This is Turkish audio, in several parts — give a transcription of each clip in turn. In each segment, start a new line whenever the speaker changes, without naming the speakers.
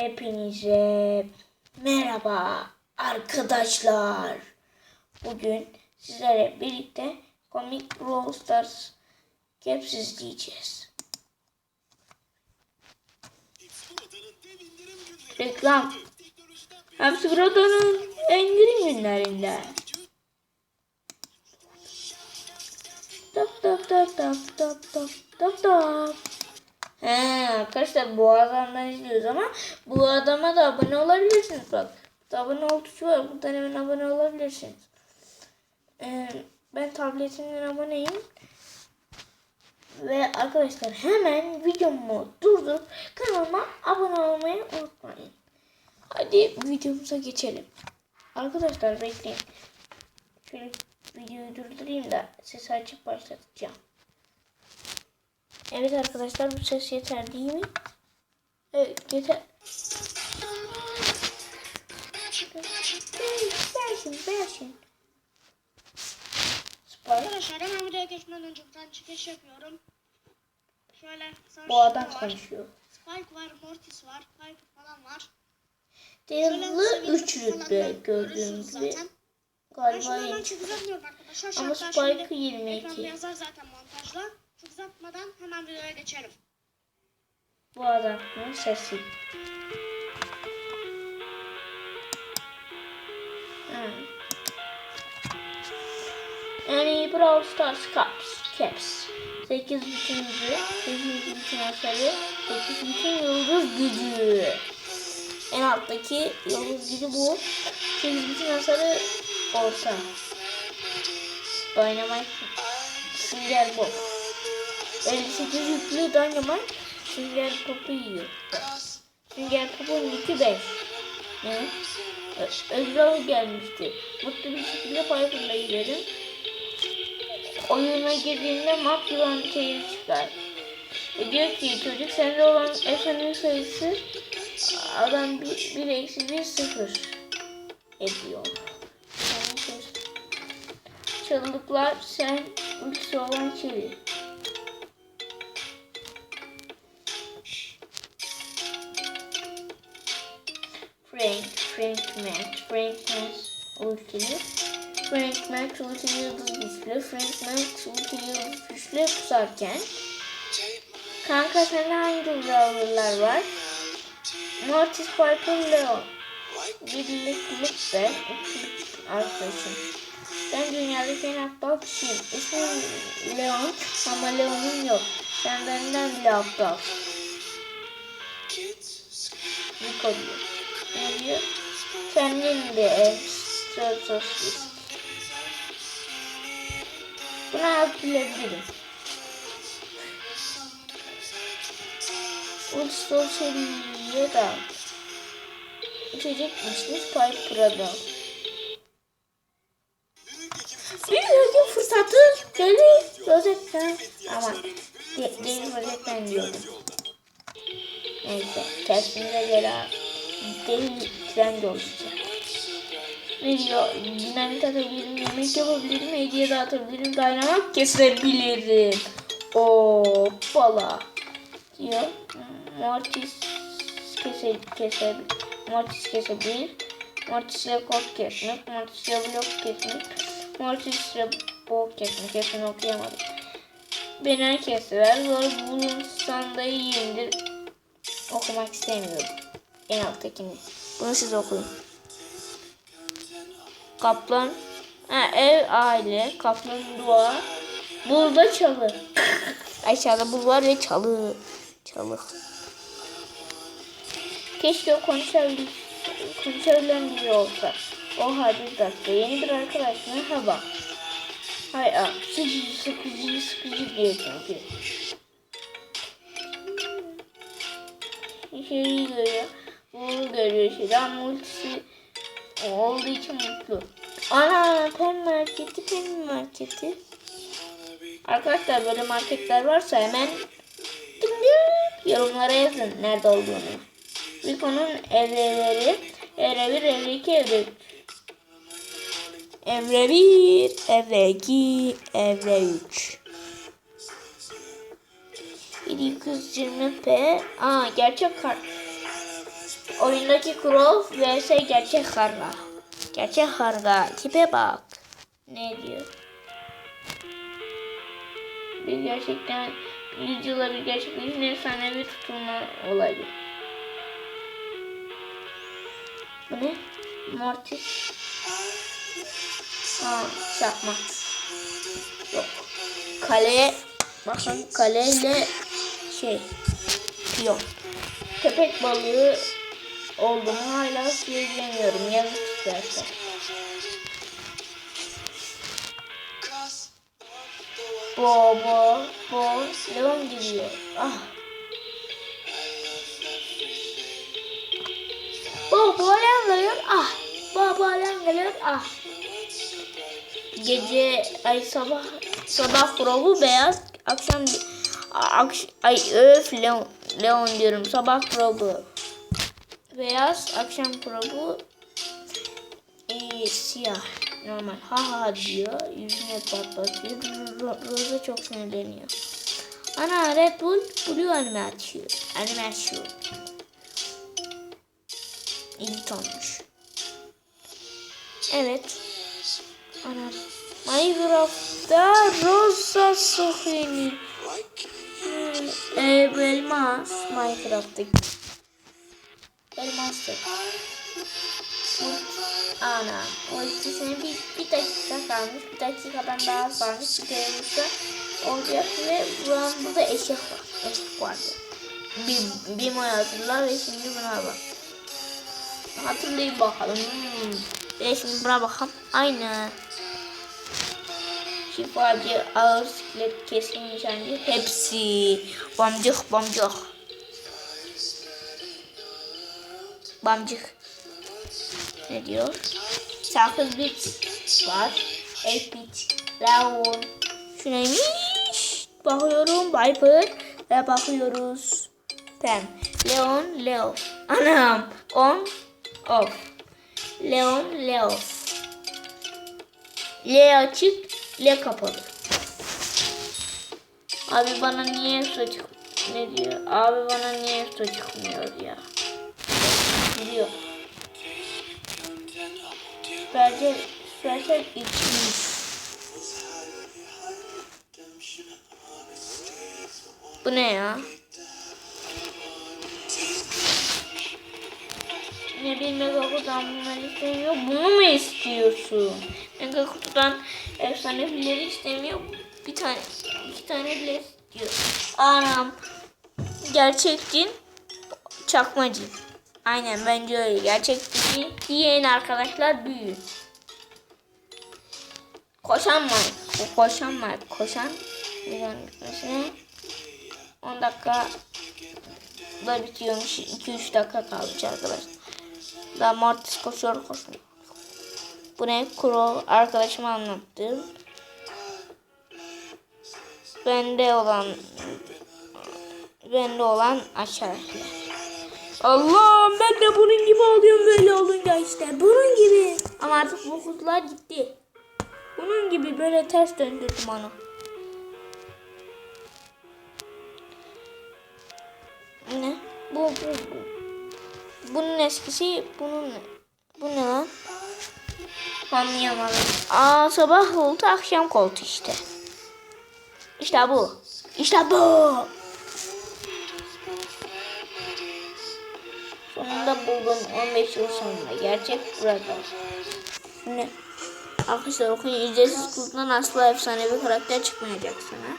Hepinize merhaba arkadaşlar. Bugün sizlerle birlikte komik Brawl Stars Caps izleyeceğiz. Reklam. Hepsi buradanın indirim günlerinde. Top top top top top top top top. He arkadaşlar bu adamdan izliyoruz ama bu adama da abone olabilirsiniz bak. Abone ol tuşu var. Buradan hemen abone olabilirsiniz. Ee, ben tabletimden aboneyim. Ve arkadaşlar hemen videomu durdurup kanalıma abone olmayı unutmayın. Hadi videomuza geçelim. Arkadaşlar bekleyin. Şöyle videoyu durdurayım da sesi açıp başlatacağım. Evet arkadaşlar bu ses yeter değil mi? Evet yeter. Versin versin.
Arkadaşlar hemen videoya geçmeden önce buradan çıkış yapıyorum. Şöyle
Bu adam
var.
konuşuyor.
Spike var, Mortis var, Piper falan var.
Devamlı 3
seviyeleri falan
rütbe
görüyorsunuz
gibi. Galiba
arkadaşlar.
Ama
Şartlar
Spike'ı
şimdi
22.
Ekranda yazar zaten montajla. Çok uzatmadan hemen videoya geçelim.
Bu adamın sesi. Hmm. İyi Brawl Stars Caps. Caps. 8 bütün gücü, 8 bütün hasarı, 8 bütün yıldız gücü. En alttaki yıldız gücü bu. 8 bütün hasarı orta. Dynamite Sünger Bob. 58 yüklü Dynamite Sünger Pop'u yiyor. Sünger Pop'un yükü 5. Ne? Ö- Özral gelmişti. Mutlu bir şekilde Piper'la gidelim. Oyuna girdiğinde mat yılan çeyir çıkar. E diyor ki çocuk sende olan efendim sayısı adam bir, eksi bir sıfır ediyor. Çalılıklar sen ultisi olan çevir. Frank, Frank Max, Frank Max ultili. Frank Max ultili yıldız güçlü. Frank Max ultili yıldız güçlü pusarken. Kanka sende hangi brawlerlar var? Mortis Piper Leon. Birliklik üçlük arkadaşım. Ben dünyadaki en aptal kişiyim. İsmim Leon ama Leon'um yok. Sen benden bile aptal. Niko diyor. Diyor? Kendin de ev stratosist. Buna alt bilebilirim. Ulusal seriye de içecek içmiş Piper'a da. Bir gün fırsatı gelir rozetten ama de, değil rozetten diyordum. Neyse kesmine göre değil trend olacak. Ne diyor? Dinamit atabilirim, yemek yapabilirim, hediye dağıtabilirim, dayanamak kesebilirim. Hoppala. Diyor. Mortis kese, kesebilir. Mortis kesebilir. Mortis'le kod kesmek, Mortis'le blok kesmek, Mortis'le bol kesmek. Hepsini okuyamadım. Beni herkes sever. Zor bulursan da iyiyimdir. Okumak istemiyorum. En alttakini. Bunu siz okuyun. Kaplan. Ha, ev, aile, kaplan, dua. Burada çalı. Aşağıda bul var ve çalı. Çalı. Keşke konuşabil konuşabilen biri olsa. O halde bir dakika. Yeni bir arkadaş merhaba. Hay a, sıkıcı sıkıcı sıkıcı diyor çünkü. İçeriği görüyor. Görüyor işte. Ama ultisi olduğu için mutlu. Ana pen marketi pen marketi. Arkadaşlar böyle marketler varsa hemen yorumlara yazın nerede olduğunu. Rico'nun evreleri evre 1, evre 2, evre 3. Evre 1, evre 2, evre 3. 720p. Aa gerçek kart. Oyundaki Crow vs gerçek karga. Gerçek karga tipe bak. Ne diyor? Bir gerçekten yüzyıla bir gerçekleşen efsanevi tutulma olayı. Bu ne? Mortis. Aa, çakma. Yok. Kale, bakın kaleyle şey, piyon. Köpek balığı oldum hala suya giremiyorum. Yazık istersen. Bo bo bo Leon gidiyor. Ah. Bo bo Leon geliyor. Ah. Bo bo Leon geliyor. Ah. Gece ay sabah sabah probu beyaz akşam akş, ay öf Leon, Leon diyorum sabah probu beyaz akşam probu e, siyah. Normal. Ha ha diyor. Yüzüne patlatıyor. Ro- Rosa çok sinirleniyor. Ana Red Bull Blue animasyon animasyon İlk olmuş. Evet. Ana. Minecraft'ta Rosa Sohini ee, elmas Minecraft'taki elmas yok. Ana, o ikisine bir, bir dakika kalmış. Bir dakikadan daha az kalmış. Bir vursa olacak ve buranın burada eşek var. Eşek vardı. Bir, bir moy hatırlar ve şimdi buna bak. Hatırlayın bakalım. Hmm. Ve şimdi buna bakalım. Aynı. Şifacı, ağır siklet, keskin nişancı. Hepsi. Bamcık bamcık. Bamcık. Ne diyor? Sakız bit var. Elf bit. Leon. Şu neymiş? Bakıyorum Viper ve bakıyoruz. Pem. Leon, Leo. Anam. On, off. Leon, Leo. L açık, L kapalı. Abi bana niye su çık... Ne diyor? Abi bana niye su çıkmıyor ya? Gidiyor. Bence Süpersel içmiş. Bu ne ya? Ne bir mega kutudan bunları istemiyor. Bunu mu istiyorsun? Mega kutudan efsane filleri istemiyor. Bir tane, iki tane bile istiyor. Anam. Gerçek cin, çakma cin. Aynen bence öyle. Gerçek cin yiyen arkadaşlar büyür. Koşan? O koşan mı? Koşan. Gitmesine. 10 dakika da bitiyormuş. 2-3 dakika kalmış arkadaşlar. Daha Mortis koşuyor koşmuyor. Bu ne? Kuro arkadaşıma anlattım. Bende olan bende olan aşağıdakiler. Allah'ım ben de bunun gibi oluyorum böyle olunca işte. Bunun gibi. Ama artık bu kutular gitti. Bunun gibi böyle ters döndürdüm onu. Ne? Bu, bu, bu. Bunun eskisi, bunun bu ne lan? Anlayamadım. Aa sabah koltuğu, akşam koltuğu işte. İşte bu. İşte bu. Sonunda buldum 15 yıl sonra. Gerçek burada. Ne? Arkadaşlar okuyun ücretsiz kutudan asla efsanevi karakter çıkmayacak sana.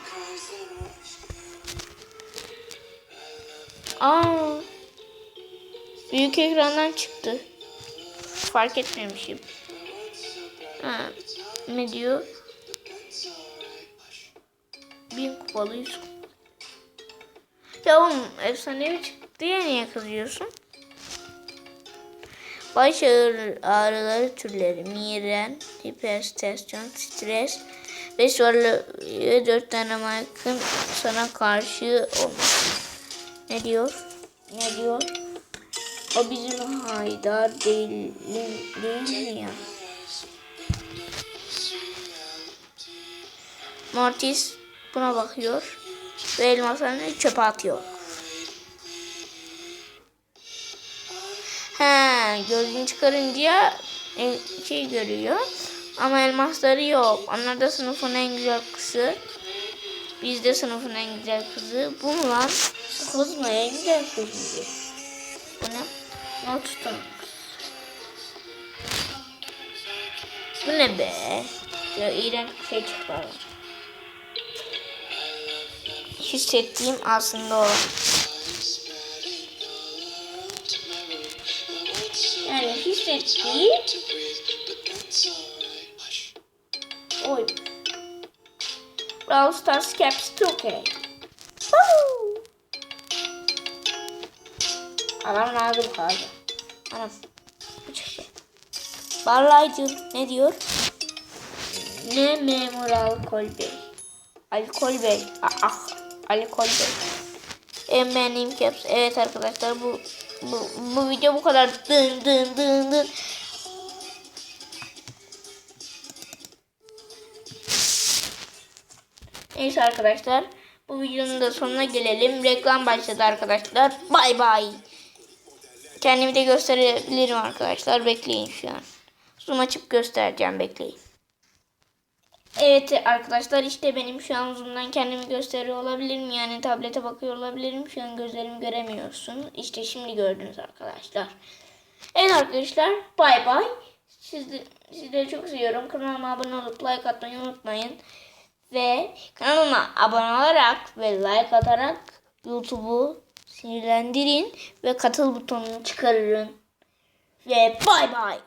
Aa, büyük ekrandan çıktı. Fark etmemişim. Ha, ne diyor? Bin kupalı yüz kupalı. Ya oğlum efsanevi çıktı diye niye kızıyorsun? Baş ağrı, ağrıları türleri migren, hiperstasyon, stres ve ve dört tane markın sana karşı olması. Ne diyor? Ne diyor? O bizim Haydar değil, değil mi ya? Mortis buna bakıyor ve elmaslarını çöpe atıyor. He, gözünü çıkarınca şey görüyor. Ama elmasları yok. Onlar da sınıfın en güzel kızı. Biz de sınıfın en güzel kızı. Bu mu lan? Kız mı? En güzel kız mı? Bu ne? Not tutan kız. Bu ne be? Ya iğrenç bir şey çıktı. Hissettiğim aslında o. Yani hissettiğim Oy. Brawl Stars Caps 2K. Woo! Adam nerede bu kadar? Anam. Bu ne diyor? Ne memur alkol bey? Alkol bey. Ah, ah. alkol bey. En beğendiğim caps. Evet arkadaşlar bu bu, bu video bu kadar. Dın dın dın dın. Neyse arkadaşlar. Bu videonun da sonuna gelelim. Reklam başladı arkadaşlar. Bay bay. Kendimi de gösterebilirim arkadaşlar. Bekleyin şu an. Zoom açıp göstereceğim. Bekleyin. Evet arkadaşlar işte benim şu an zoom'dan kendimi gösteriyor olabilirim. Yani tablete bakıyor olabilirim. Şu an gözlerimi göremiyorsun. İşte şimdi gördünüz arkadaşlar. Evet arkadaşlar bay bay. Sizi, sizleri çok seviyorum. Kanalıma abone olup like atmayı unutmayın. Ve kanalıma abone olarak ve like atarak YouTube'u sinirlendirin ve katıl butonunu çıkarın. Ve bay bay.